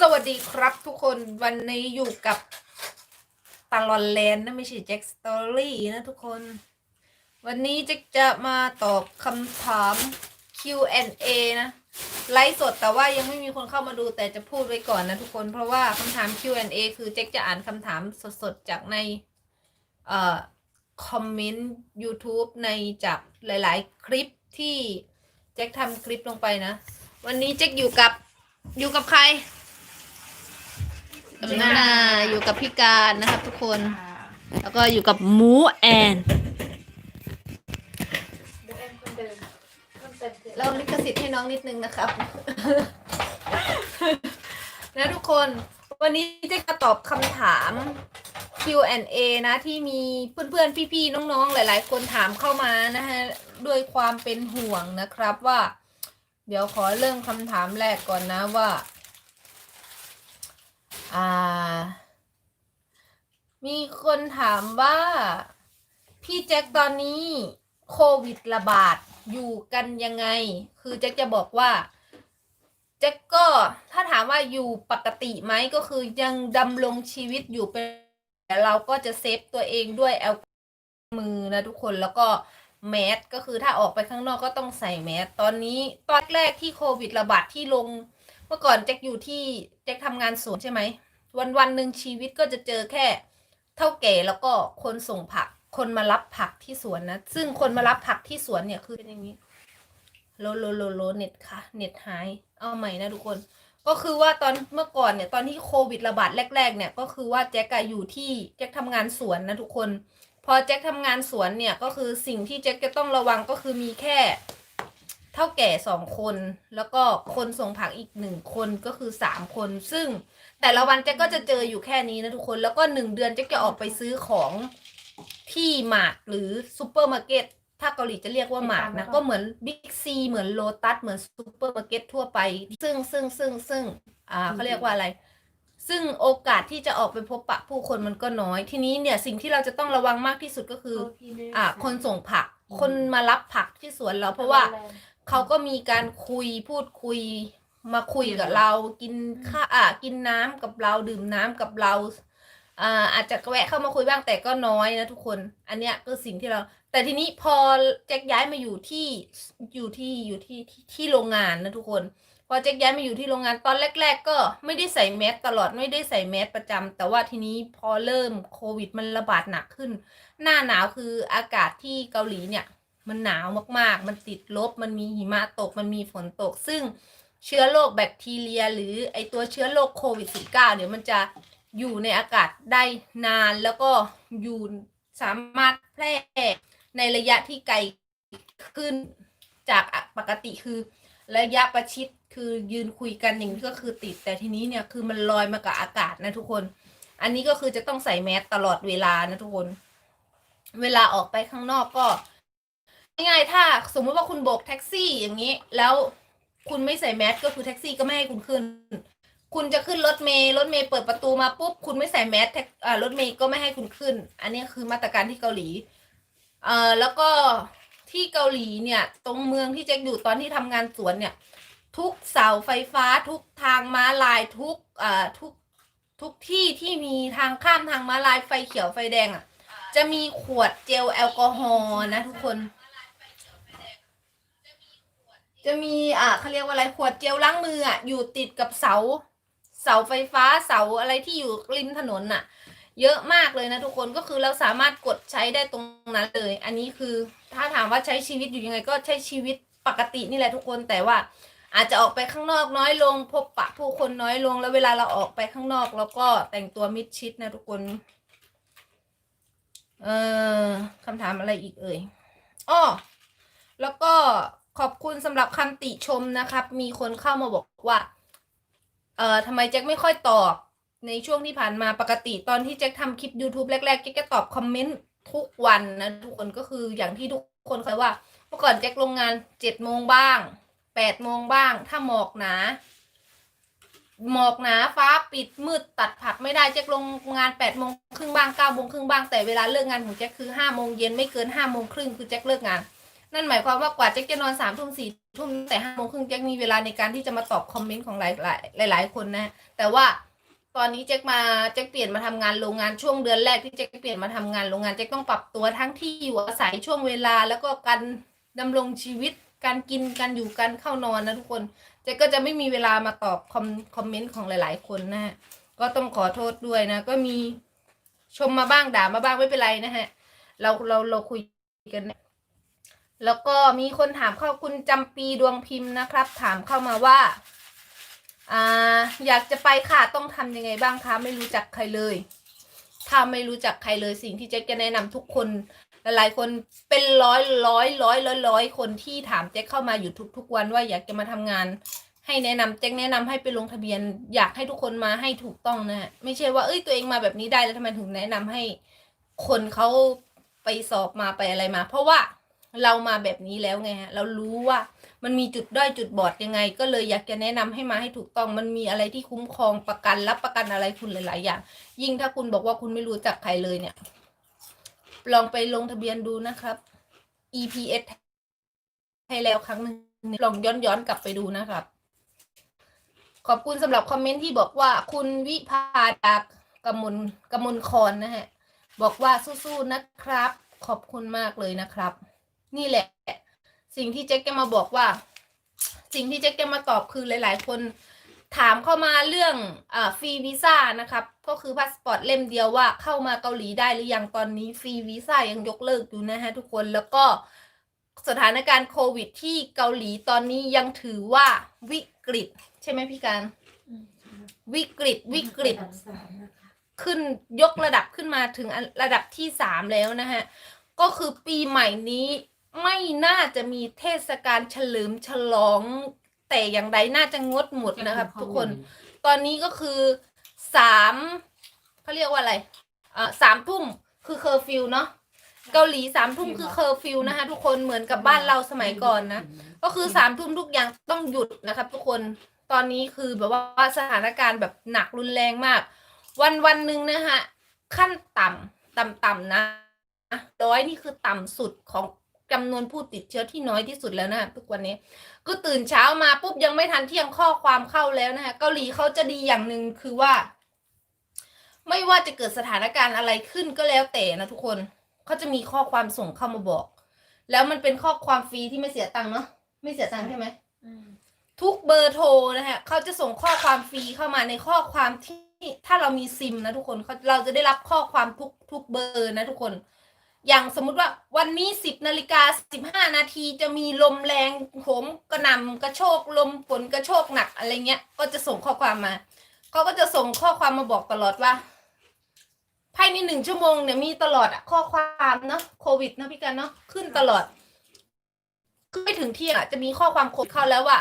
สวัสดีครับทุกคนวันนี้อยู่กับตลอนแลนด์นะไม่ใช่แจ็คสตอรี่นะทุกคน วันนี้แจ็คจะมาตอบคำถาม Q&A นะไลฟ์สดแต่ว่ายังไม่มีคนเข้ามาดูแต่จะพูดไว้ก่อนนะทุกคนเพราะว่าคำถาม Q&A คือแจ็คจะอ่านคำถามสดๆ จากในเอ่อคอมเมนต์ YouTube ในจากหลายๆ คลิปที่แจ็คทำคลิปลงไปนะ วันนี้แจ็คอยู่กับอยู่กับใคร นานาอยู่กับพี่การนะครับ ทุกคน แล้วก็อยู่กับหมูแอนเดี๋ยวแอนคนเดิมคนเต็มเกินเราลิขสิทธิ์ให้น้องนิดนึงนะครับ นะทุกคนวันนี้จะมาตอบคำถาม Q&A นะที่มีเพื่อนๆ พี่ๆ น้องๆ หลาย ๆ คนถามเข้ามานะฮะด้วยความเป็นห่วงนะครับว่า เดี๋ยวขอเริ่มคำถามแรกก่อนนะว่า อ่า มีคนถามว่า พี่แจ็คตอนนี้โควิดระบาดอยู่กันยังไง คือแจ็คจะบอกว่าแจ็คก็ถ้าถามว่าอยู่ปกติไหมก็คือยังดำรงชีวิตอยู่เป็นแต่เราก็จะเซฟตัวเองด้วยแอลกอฮอล์มือนะทุกคนแล้วก็แมสก็คือถ้าออกไปข้างนอกก็ต้องใส่แมสตอนนี้ตอนแรกที่โควิดระบาดที่ลง เมื่อก่อนแจ็คอยู่ที่แจ็คทำงานสวนใช่ไหม วันวันๆหนึ่งชีวิตก็จะเจอแค่ เท่าแก่แล้วก็คนส่งผัก คนมารับผักที่สวนนะ ซึ่งคนมารับผักที่สวนเนี่ยคือเป็นอย่างนี้โลโลโลโลเน็ตค่ะ เน็ตหาย เอาใหม่นะทุกคน ก็คือว่าตอนเมื่อก่อนเนี่ยตอนที่โควิดระบาดแรก ๆ เนี่ยก็คือว่าแจ็คอะอยู่ที่แจ็คทำงานสวนนะทุกคน พอแจ็คทำงานสวนเนี่ยก็คือสิ่งที่แจ็คจะต้องระวังก็คือมีแค่ เท่าแก่สองคน แล้วก็คนส่งผักอีกหนึ่งคนก็คือสามคน ซึ่ง แต่ละวันแจ็คก็จะเจออยู่แค่นี้นะทุกคนแล้วก็หนึ่งเดือนแจ็คจะออกไปซื้อของที่มาร์ทหรือซูเปอร์มาร์เก็ตถ้าเกาหลีจะเรียกว่ามาร์ทนะก็เหมือนบิ๊กซีเหมือนโลตัสเหมือนซูเปอร์มาร์เก็ตทั่วไป ซึ่งซึ่งซึ่งซึ่งอ่าเขาเรียกว่าอะไร ซึ่งโอกาสที่จะออกไปพบปะผู้คนมันก็น้อย ทีนี้เนี่ยสิ่งที่เราจะต้องระวังมากที่สุดก็คืออ่าคนส่งผัก คนมารับผักที่สวนเราเพราะว่าเขาก็มีการคุยพูดคุย มาคุยกับเรากินข้าอะกินน้ำกับเราดื่มน้ำกับเราอ่าอาจจะแวะเข้ามาคุยบ้างแต่ก็น้อยนะทุกคน อันเนี้ยก็สิ่งที่เรา แต่ทีนี้พอแจ็คย้ายมาอยู่ที่อยู่ที่อยู่ที่ที่ที่โรงงานนะทุกคน พอแจ็คย้ายมาอยู่ที่โรงงานตอนแรก ๆ ก็ไม่ได้ใส่แมสตลอดไม่ได้ใส่แมสประจำแต่ว่าทีนี้พอเริ่มโควิดมันระบาดหนักขึ้น หน้าหนาวคืออากาศที่เกาหลีเนี่ย มันหนาวมากๆ มันติดลบมันมีหิมะตกมันมีฝนตกซึ่ง เชื้อโรคแบคทีเรีย หรือไอตัวเชื้อโรคโควิด -19 เนี่ยมันจะอยู่ในอากาศได้นานแล้วก็อยู่สามารถแพร่ในระยะที่ไกลขึ้นจากปกติคือระยะประชิดคือยืนคุยกันอย่างนี้ก็คือติด แต่ทีนี้เนี่ยคือมันลอยมากับอากาศนะทุกคน อันนี้ก็คือจะต้องใส่แมสตลอดเวลานะทุกคน เวลาออกไปข้างนอกก็ง่ายๆถ้าสมมติว่าคุณโบกแท็กซี่อย่างนี้แล้ว คุณไม่ใส่แมสก็คือแท็กซี่ก็ไม่ให้คุณขึ้น คุณจะขึ้นรถเมย์รถเมย์เปิดประตูมาปุ๊บคุณไม่ใส่แมสแท็กอ่ารถเมย์ก็ไม่ให้คุณขึ้น อันนี้คือมาตรการที่เกาหลีเอ่อแล้วก็ที่เกาหลีเนี่ย ตรงเมืองที่แจ็คอยู่ตอนที่ทำงานสวนเนี่ย ทุกเสาไฟฟ้าทุกทางม้าลายทุกเอ่าทุกทุกที่ที่มีทางข้ามทางม้าลายไฟเขียวไฟแดงอะ จะมีขวดเจลแอลกอฮอล์นะทุกคน จะมีอ่าเขาเรียกว่าอะไรขวดเจลล้างมืออะอยู่ติดกับเสา เสาไฟฟ้าเสาอะไรที่อยู่ริมถนนน่ะ เยอะมากเลยนะทุกคนก็คือเราสามารถกดใช้ได้ตรงนั้นเลย อันนี้คือถ้าถามว่าใช้ชีวิตอยู่ยังไง ก็ใช้ชีวิตปกตินี่แหละทุกคนแต่ว่าอาจจะออกไปข้างนอกน้อยลง พบปะผู้คนน้อยลงแล้วเวลาเราออกไปข้างนอกเราก็แต่งตัวมิดชิดนะทุกคน เอ่อคำถามอะไรอีกเอ่ยอ้อแล้วก็ ขอบคุณสำหรับคำติชมนะครับ มีคนเข้ามาบอกว่า เอ่อทำไมแจ็คไม่ค่อยตอบ ในช่วงที่ผ่านมาปกติตอนที่แจ็คทำคลิป YouTube แรกๆแจ็คจะตอบคอมเมนต์ทุกวันนะทุกคนก็คืออย่างที่ทุกคนเคยว่าเมื่อก่อนแจ็คลงงานเจ็ดโมงบ้างแปดโมงบ้าง ถ้าหมอกหนาหมอกหนาฟ้าปิดมืดตัดผักไม่ได้แจ็คลงงานแปดโมงครึ่งบ้างเก้าโมงครึ่งบ้างแต่เวลาเลิกงานของแจ็คคือห้าโมงเย็นไม่เกินห้าโมงครึ่งคือแจ็คเลิกงาน นั่นหมายความว่ากว่าแจ็คจะนอนสามทุ่มสี่ทุ่มแต่ห้าโมงครึ่งแจ็คมีเวลาในการที่จะมาตอบคอมเมนต์ของหลายหลายหลายๆคนนะ แต่ว่าตอนนี้แจ็คมาแจ็คเปลี่ยนมาทำงานโรงงานช่วงเดือนแรกที่แจ็คเปลี่ยนมาทำงานโรงงานแจ็คต้องปรับตัวทั้งที่อยู่อาศัยช่วงเวลา แล้วก็การดำรงชีวิตการกินการอยู่การเข้านอนนะทุกคนแจ็คก็จะไม่มีเวลามาตอบคอมคอมเมนต์ของหลาย ๆ คนนะฮะก็ต้องขอโทษด้วยนะ ก็มีชมมาบ้างด่ามาบ้างไม่เป็นไรนะฮะ เราเราเราคุยกันนี่ย แล้วก็มีคนถามเข้าคุณจำปีดวงพิมพ์นะครับ ถามเข้ามาว่าอ่าอยากจะไปค่ะต้องทำยังไงบ้างคะไม่รู้จักใครเลย ถ้าไม่รู้จักใครเลยสิ่งที่แจ็คจะแนะนำทุกคนหลายๆคนเป็นร้อยร้อยร้อยร้อยร้อยคนที่ถามแจ็คเข้ามาอยู่ทุก ๆ วันว่าอยากจะมาทำงานให้แนะนำแจ็คแนะนำให้ไปลงทะเบียน อยากให้ทุกคนมาให้ถูกต้องนะฮะไม่ใช่ว่าเอ้ยตัวเองมาแบบนี้ได้แล้วทำไมถึงแนะนำให้คนเขาไปสอบมาไปอะไรมา เพราะว่า เรามาแบบนี้แล้วไงฮะ เรารู้ว่ามันมีจุดด้อยจุดบอดยังไง ก็เลยอยากจะแนะนำให้มาให้ถูกต้อง มันมีอะไรที่คุ้มครองประกันรับประกันอะไรคุณหลาย ๆ อย่าง ยิ่งถ้าคุณบอกว่าคุณไม่รู้จักใครเลยเนี่ย ลองไปลงทะเบียนดูนะครับ EPS ให้แล้วครั้งหนึ่งลองย้อนย้อนๆกลับไปดูนะครับ ขอบคุณสำหรับคอมเมนต์ที่บอกว่าคุณวิภาจากกมลกมลคอนนะฮะ บอกว่าสู้ๆนะครับ ขอบคุณมากเลยนะครับ นี่แหละ สิ่งที่เจ๊กจะมาบอกว่า สิ่งที่เจ๊กจะมาตอบคือหลาย ๆ คนถามเข้ามาเรื่องอฟรีวีซ่านะครับ ก็คือพาสปอร์ตเล่มเดียวว่าเข้ามาเกาหลีได้หรือยังตอนนี้ฟรีวีซ่ายังยกเลิกอยู่นะฮะทุกคนแล้วก็สถานการณ์โควิดที่เกาหลีตอนนี้ยังถือว่าวิกฤต ใช่ไหมพี่การวิกฤตวิกฤตขึ้นยกระดับขึ้นมาถึงระดับที่สามแล้วนะฮะ ก็คือปีใหม่นี้ ไม่น่าจะมีเทศกาลเฉลิมฉลอง แต่อย่างใดน่าจะงดหมดนะครับ ทุกคน ตอนนี้ก็คือสามเขาเรียกว่าอะไรอ่าสามทุ่มคือเคอร์ฟิวเนาะเกาหลีสามทุ่มคือเคอร์ฟิวนะคะทุกคนเหมือนกับบ้านเราสมัยก่อนนะ ก็คือสามทุ่มทุกอย่างต้องหยุดนะครับ ทุกคนตอนนี้คือแบบว่าสถานการณ์แบบหนักรุนแรงมาก วันวันหนึ่งนะฮะขั้นต่ำต่ำต่ำๆนะร้อยนี่คือต่ำสุดของ จำนวนผู้ติดเชื้อที่น้อยที่สุดแล้วนะฮะทุกวันนี้ ก็ตื่นเช้ามาปุ๊บยังไม่ทันเที่ยงข้อความเข้าแล้วนะฮะเกาหลีเขาจะดีอย่างหนึ่งคือว่า ไม่ว่าจะเกิดสถานการณ์อะไรขึ้นก็แล้วแต่นะทุกคนเขาจะมีข้อความส่งเข้ามาบอก แล้วมันเป็นข้อความฟรีที่ไม่เสียตังค์เนาะไม่เสียตังค์ใช่ไหมทุกเบอร์โทรนะฮะเขาจะส่งข้อความฟรีเข้ามาในข้อความที่ถ้าเรามีซิมนะทุกคนเขาเราจะได้รับข้อความทุกทุกเบอร์นะทุกคน อย่างสมมุติว่าวันนี้สิบนาฬิกาสิบห้านาทีจะมีลมแรงโหมกระหน่ำกระโชกลมฝนกระโชกหนักอะไรเงี้ย ก็จะส่งข้อความมาเขาก็จะส่งข้อความมาบอกตลอดว่าภายในหนึ่งชั่วโมงเนี่ยมีตลอดอะข้อความเนาะโควิดนะพี่กันเนาะขึ้นตลอดคือไม่ถึงเที่ยงอะจะมีข้อความโควิดเข้าแล้วว่า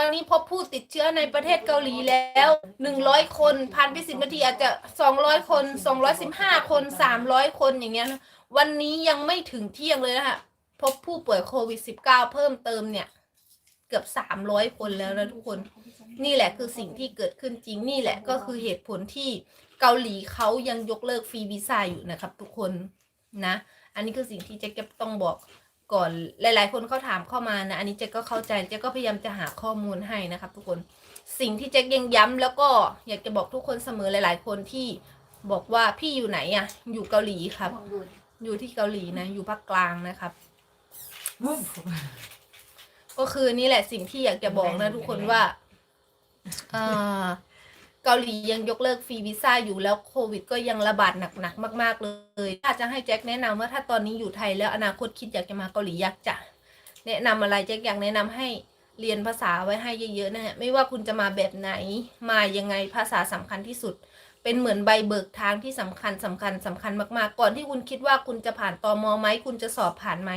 ตอนนี้พบผู้ติดเชื้อในประเทศเกาหลีแล้วหนึ่งร้อยคนพันไปสิบนาทีอาจจะสองร้อยคนสองร้อยสิบห้าคนสามร้อยคนอย่างเงี้ย วันนี้ยังไม่ถึงเที่ยงเลยนะคะพบผู้ป่วยโควิดสิบเก้าเพิ่มเติมเนี่ย เกือบสามร้อยคนแล้วนะทุกคน นี่แหละคือสิ่งที่เกิดขึ้นจริง นี่แหละก็คือเหตุผลที่เกาหลีเขายังยกเลิกฟรีวีซ่าอยู่นะครับทุกคนนะ อันนี้คือสิ่งที่เจ๊ก็ต้องบอก ก่อนหลาย ๆ คนเขาถามเข้ามานะ อันนี้เจ๊ก็เข้าใจเจ๊ก็พยายามจะหาข้อมูลให้นะครับ ทุกคนสิ่งที่เจ๊ยังย้ำแล้วก็อยากจะบอกทุกคนเสมอหลาย ๆ คนที่บอกว่าพี่อยู่ไหนอะอยู่เกาหลีครับ อยู่ที่เกาหลีนะ อยู่ภาคกลางนะครับ ก็คือนี่แหละสิ่งที่อยากจะบอกนะ ทุกคนว่าอ่า เกาหลียังยกเลิกฟรีวีซ่าอยู่แล้วโควิด ก็ยังระบาดหนักๆมาก ๆ เลยถ้าจะให้แจ็คแนะนำว่าถ้าตอนนี้อยู่ไทยแล้วอนาคตคิดอยากจะมาเกาหลีอยากจะแนะนำอะไรแจ็คอยากแนะนำให้เรียนภาษาไว้ให้เยอะๆนะฮะไม่ว่าคุณจะมาแบบไหนมายังไงภาษาสำคัญที่สุด เป็นเหมือนใบเบิกทางที่สำคัญสำคัญสำคัญมากๆ ก่อนที่คุณคิดว่าคุณจะผ่านตอมอไหมคุณจะสอบผ่านไหม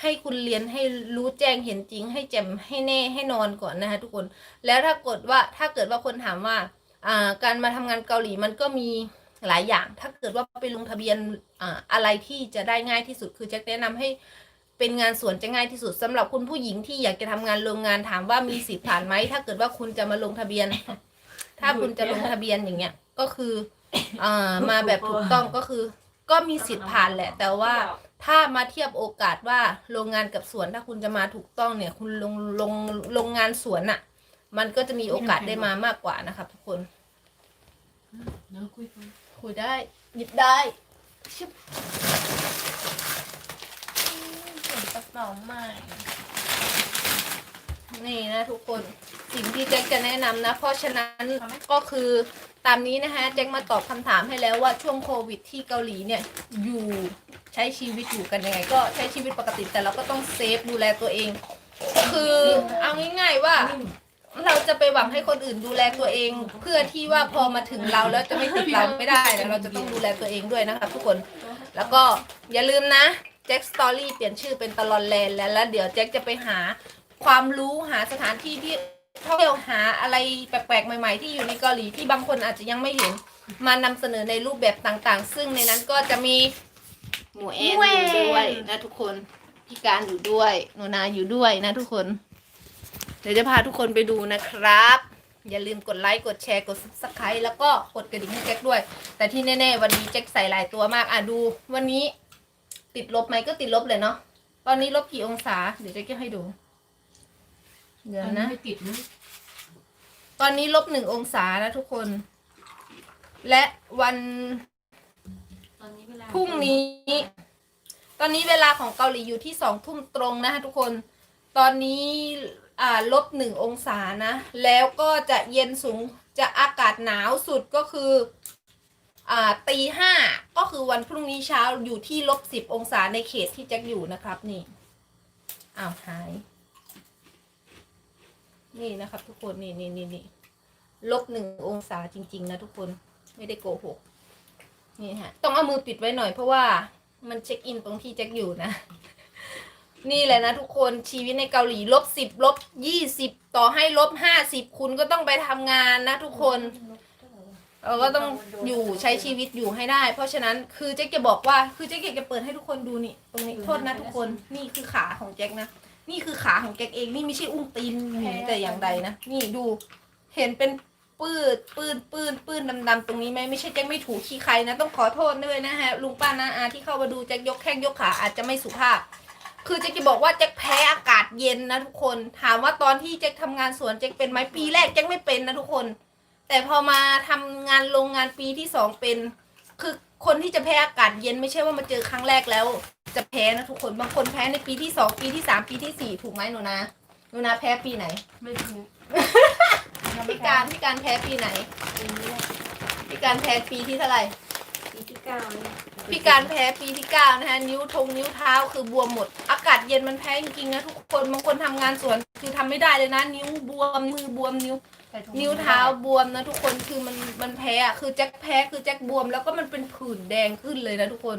ให้คุณเรียนให้รู้แจ้งเห็นจริง ให้แจ่มให้แน่ให้นอนก่อนนะคะทุกคน แล้วถ้าเกิดว่าถ้าเกิดว่าคนถามว่า การมาทำงานเกาหลีมันก็มีหลายอย่าง ถ้าเกิดว่าไปลงทะเบียนอ่าอะไรที่จะได้ง่ายที่สุด คือจะแนะนำให้เป็นงานสวนจะง่ายที่สุดสำหรับคุณผู้หญิงที่อยากจะทำงานโรงงานถามว่ามีสิทธิ์ผ่านไหมถ้าเกิดว่าคุณจะมาลงทะเบียน ถ้าคุณจะลงทะเบียนอย่างเงี้ยก็คืออมาแบบถูกต้องก็คือ ก็มีสิทธิ์ผ่านแหละ แต่ว่าถ้ามาเทียบโอกาสว่าโรงงานกับสวนถ้าคุณจะมาถูกต้องเนี่ย คุณลงลงโรงงานสวนอะ มันก็จะมีโอกาสได้มามากกว่านะครับทุกคนเดี๋ยวคุยกันคุยได้หยิบได้ชิบเป็นกระเป๋าใหม่ นี่นะทุกคนสิ่งที่แจ็คจะแนะนำนะ เพราะฉะนั้นก็คือตามนี้นะคะแจ็คมาตอบคำถามให้แล้วว่าช่วงโควิดที่เกาหลีเนี่ยอยู่ใช้ชีวิตอยู่กันยังไง ก็ใช้ชีวิตปกติแต่เราก็ต้องเซฟดูแลตัวเอง คือเอาง่ายๆว่า เราจะไปหวังให้คนอื่นดูแลตัวเอง เพื่อที่ว่าพอมาถึงเราแล้วจะไม่ติดเราไม่ได้นะเราจะต้องดูแลตัวเองด้วยนะครับทุกคนแล้วก็อย่าลืมนะแจ็คสตอรี่เปลี่ยนชื่อเป็นตลอนแลนแล้วแล้วเดี๋ยวแจ็คจะไปหาความรู้หาสถานที่ที่ท่องเที่ยวหาอะไรแปลกๆ ใหม่ ๆ ที่อยู่ในเกาหลีที่บางคนอาจจะยังไม่เห็นมานำเสนอในรูปแบบต่างๆ ซึ่งในนั้นก็จะมีหมูเอ็นอยู่ด้วยนะทุกคนพี่การอยู่ด้วยหนูนาอยู่ด้วยนะทุกคน เดี๋ยวจะพาทุกคนไปดูนะครับ อย่าลืมกดไลค์กดแชร์กด subscribe แล้วก็กดกระดิ่งให้แจ็คด้วย แต่ที่แน่ๆวันนี้แจ็คใส่หลายตัวมากอะดู วันนี้ติดลบไหมก็ติดลบเลยเนาะตอนนี้ลบกี่องศา เดี๋ยวแจ็คจะให้ดู เดี๋ยวอันนะไม่ติดนะตอนนี้ลบหนึ่งองศานะทุกคน และวันตอนนี้เวลาพรุ่งนี้ ตอนนี้เวลาของเกาหลีอยู่ที่สองทุ่มตรงนะคะทุกคน ตอนนี้อ่า ลบหนึ่งองศานะ แล้วก็จะเย็นสูงจะอากาศหนาวสุดก็คืออตีห้าก็คือวันพรุ่งนี้เช้าอยู่ที่ลบสิบองศาในเขตที่แจ็คอยู่นะครับนี่อ้าวหาย นี่นะครับ ทุกคนนี่นี่นี่นี่ลบหนึ่งองศาจริง ๆ นะทุกคนไม่ได้โกหกนี่ฮะต้องเอามือปิดไว้หน่อยเพราะว่ามันเช็คอินตรงที่แจ็คอยู่นะ นี่แหละนะทุกคนชีวิตในเกาหลีลบสิบลบยี่สิบต่อให้ลบห้าสิบคุณก็ต้องไปทำงานนะทุกคน เราก็ต้องอยู่ใช้ชีวิตอยู่ให้ได้ เพราะฉะนั้นคือแจ็คจะบอกว่าคือแจ็คอยากจะเปิดให้ทุกคนดูนี่ตรงนี้โทษนะทุกคนนี่คือขาของแจ็คนะนี่คือขาของแจ็คเองนี่ไม่ใช่อุ้งตีนหมีแต่อย่างใดนะนี่ดู เห็นเป็นปืดปืนปืนปืนดำๆตรงนี้ไหมไม่ใช่แจ็คไม่ถูขี้ใครนะ ต้องขอโทษด้วยนะฮะลุงป้านาอาที่เข้ามาดูแจ็คยกแข้งยกขาอาจจะไม่สุภาพ คือแจ็คจะบอกว่าแจ็คแพ้อากาศเย็นนะทุกคน ถามว่าตอนที่แจ็คทำงานสวนแจ็คเป็นไหมปีแรกแจ็คไม่เป็นนะทุกคน แต่พอมาทำงานโรงงานปีที่สองเป็น คือคนที่จะแพ้อากาศเย็นไม่ใช่ว่ามาเจอครั้งแรกแล้ว จะแพ้นะทุกคนบางคนแพ้ในปีที่สองปีที่สามปีที่สี่ถูกไหมหนูนะหนูนะแพ้ปีไหนไม่ถูกพี่การพี่การแพ้ปีไหนปีนี้พี่การแพ้ปีที่เท่าไหร่ปีที่ เก้าเนี่ยพี่การแพ้ปีที่เก้านะคะนิ้วทงนิ้วเท้าคือบวมหมด อากาศเย็นมันแพ้จริงๆนะทุกคนบางคนทำงานสวนคือทำไม่ได้เลยนะ นิ้วบวมมือบวมนิ้วนิ้วเท้าบวมนะทุกคนคือมันมันแพ้อะคือแจ็คแพ้คือแจ็คบวมแล้วก็มันเป็นผื่นแดงขึ้นเลยนะทุกคน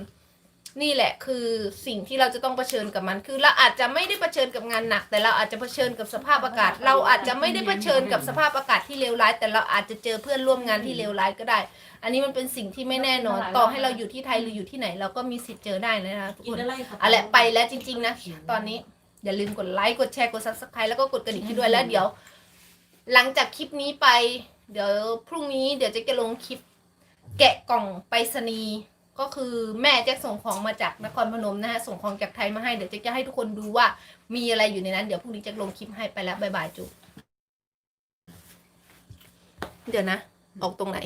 นี่แหละคือสิ่งที่เราจะต้องเผชิญกับมัน คือเราอาจจะไม่ได้เผชิญกับงานหนัก แต่เราอาจจะเผชิญกับสภาพอากาศ เราอาจจะไม่ได้เผชิญกับสภาพอากาศที่เลวร้าย แต่เราอาจจะเจอเพื่อนร่วมงานที่เลวร้ายก็ได้ อันนี้มันเป็นสิ่งที่ไม่แน่นอน ต่อให้เราอยู่ที่ไทยหรืออยู่ที่ไหน เราก็มีสิทธิ์เจอได้นะคะทุกกิคนนอะไรครับเอาละไปแล้วจริง ๆ นะ ตอนนี้อย่าลืมกดไลค์กดแชร์กด subscribe แล้วก็กดกระดิ่งให้ด้วยแล้วเดี๋ยว หลังจากคลิปนี้ไป เดี๋ยวพรุ่งนี้เดี๋ยวเจะจะลงคลิป แกะกล่องไปรษณีย์ ก็คือแม่แจ็คส่งของมาจากนครพนมนะฮะส่งของจากไทยมาให้เดี๋ยวเจ๊จะให้ทุกคนดูว่ามีอะไรอยู่ในนั้น เดี๋ยวพรุ่งนี้จะลงคลิปให้ไปแล้วบายบายจุ๊บเดี๋ยวนะ ออกตรงไหน